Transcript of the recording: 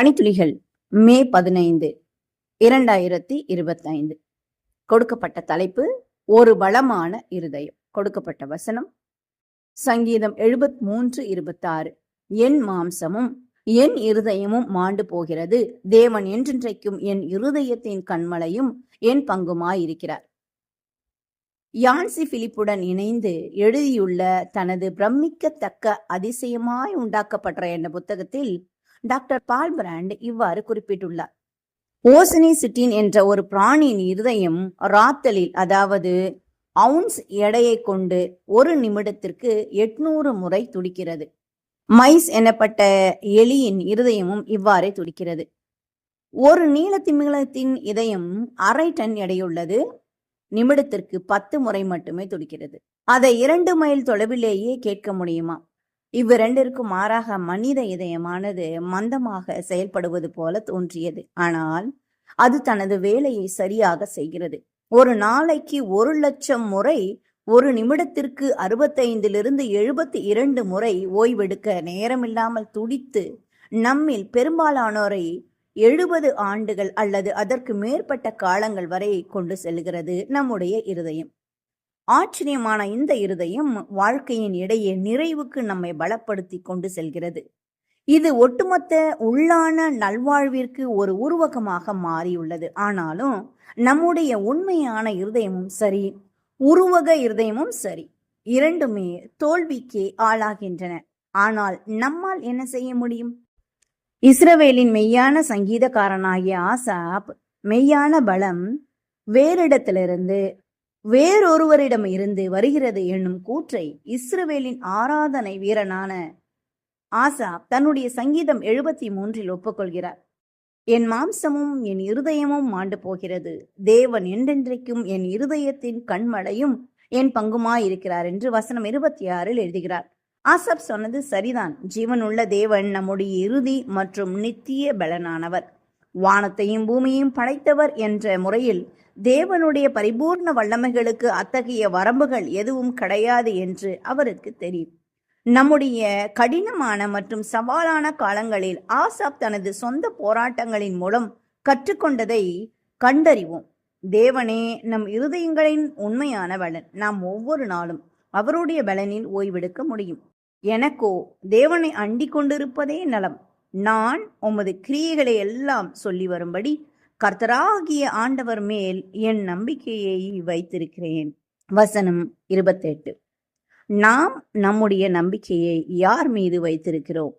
பனித்துளிகள் மே பதினைந்து இரண்டாயிரத்தி இருபத்தைந்து. கொடுக்கப்பட்ட தலைப்பு ஒரு வளமான இருதயம். கொடுக்கப்பட்ட வசனம் சங்கீதம் எழுபத் மூன்று இருபத்தாறு. என் மாம்சமும் என் இருதயமும் மாண்டு போகிறது. தேவன் என்றென்றைக்கும் என் இருதயத்தின் கண்மலையும் என் பங்குமாயிருக்கிறார். யான்சி பிலிப்புடன் இணைந்து எழுதியுள்ள தனது பிரமிக்கத்தக்க அதிசயமாய் உண்டாக்கப்பட்ட என்ற புத்தகத்தில் டாக்டர் பால் பிராண்ட் இவ்வாறு குறிப்பிட்டுள்ளார். ஓசனி சிட்டின் என்ற ஒரு பிராணியின் இருதயம் ராத்தலில் அதாவது அவுன்ஸ் எடையை கொண்டு ஒரு நிமிடத்திற்கு எட்நூறு முறை துடிக்கிறது. மைஸ் எனப்பட்ட எலியின் இருதயமும் இவ்வாறே துடிக்கிறது. ஒரு நீளத்திமிழத்தின் இதயம் அரை டன் எடையுள்ளது. நிமிடத்திற்கு பத்து முறை மட்டுமே துடிக்கிறது. அதை இரண்டு மைல் தொலைவிலேயே கேட்க முடியுமா? இவ்விரண்டிற்கும் மாறாக மனித இதயமானது மந்தமாக செயல்படுவது போல தோன்றியது. ஆனால் அது தனது வேலையை சரியாக செய்கிறது. ஒரு நாளைக்கு ஒரு லட்சம் முறை ஒரு நிமிடத்திற்கு அறுபத்தைந்திலிருந்து எழுபத்தி இரண்டு முறை ஓய்வெடுக்க நேரமில்லாமல் துடித்து நம்மில் பெரும்பாலானோரை எழுபது ஆண்டுகள் அல்லது அதற்கு மேற்பட்ட காலங்கள் வரை கொண்டு செல்கிறது நம்முடைய இருதயம். ஆச்சரியமான இந்த இருதயம் வாழ்க்கையின் இடையே நிறைவுக்கு நம்மை பலப்படுத்தி கொண்டு செல்கிறது. இது ஒட்டுமொத்த உள்ளான நல்வாழ்விற்கு ஒரு உருவகமாக மாறியுள்ளது. ஆனாலும் நம்முடைய உண்மையான இருதயமும் சரி உருவக இருதயமும் சரி இரண்டுமே தோல்விக்கு ஆளாகின்றன. ஆனால் நம்மால் என்ன செய்ய முடியும்? இஸ்ரவேலின் மெய்யான சங்கீதக்காரனாகிய ஆசாப் மெய்யான பலம் வேறிடத்திலிருந்து வேறொருவரிடம் இருந்து வருகிறது என்னும் கூற்றை இஸ்ரவேலின் ஆராதனை வீரனான ஆசாப் தன்னுடைய சங்கீதம் எழுபத்தி மூன்றில் ஒப்புக்கொள்கிறார். என் மாம்சமும் என் இருதயமும் மாண்டு போகிறது. தேவன் என்றென்றைக்கும் என் இருதயத்தின் கண்மலையும் என் பங்குமாயிருக்கிறார் என்று வசனம் இருபத்தி ஆறில் எழுதுகிறார். ஆசப் சொன்னது சரிதான். ஜீவனுள்ள தேவன் நம்முடைய இறுதி மற்றும் நித்திய பலனானவர். வானத்தையும் பூமியையும் படைத்தவர் என்ற முறையில் தேவனுடைய பரிபூர்ண வல்லமைகளுக்கு அத்தகைய வரம்புகள் எதுவும் கிடையாது என்று அவருக்கு தெரியும். நம்முடைய கடினமான மற்றும் சவாலான காலங்களில் ஆசாப் தனது சொந்த போராட்டங்களின் மூலம் கற்றுக்கொண்டதை கண்டறிவோம். தேவனே நம் இருதயங்களின் உண்மையான பலன். நாம் ஒவ்வொரு நாளும் அவருடைய பலனில் ஓய்வெடுக்க முடியும். எனக்கோ தேவனை அண்டிக் கொண்டிருப்பதே நலம். நான் உமது கிரியைகளை எல்லாம் சொல்லி வரும்படி கர்த்தராகிய ஆண்டவர் மேல் என் நம்பிக்கையை வைத்திருக்கிறேன். வசனம் இருபத்தெட்டு. நாம் நம்முடைய நம்பிக்கையை யார் மீது வைத்திருக்கிறோம்?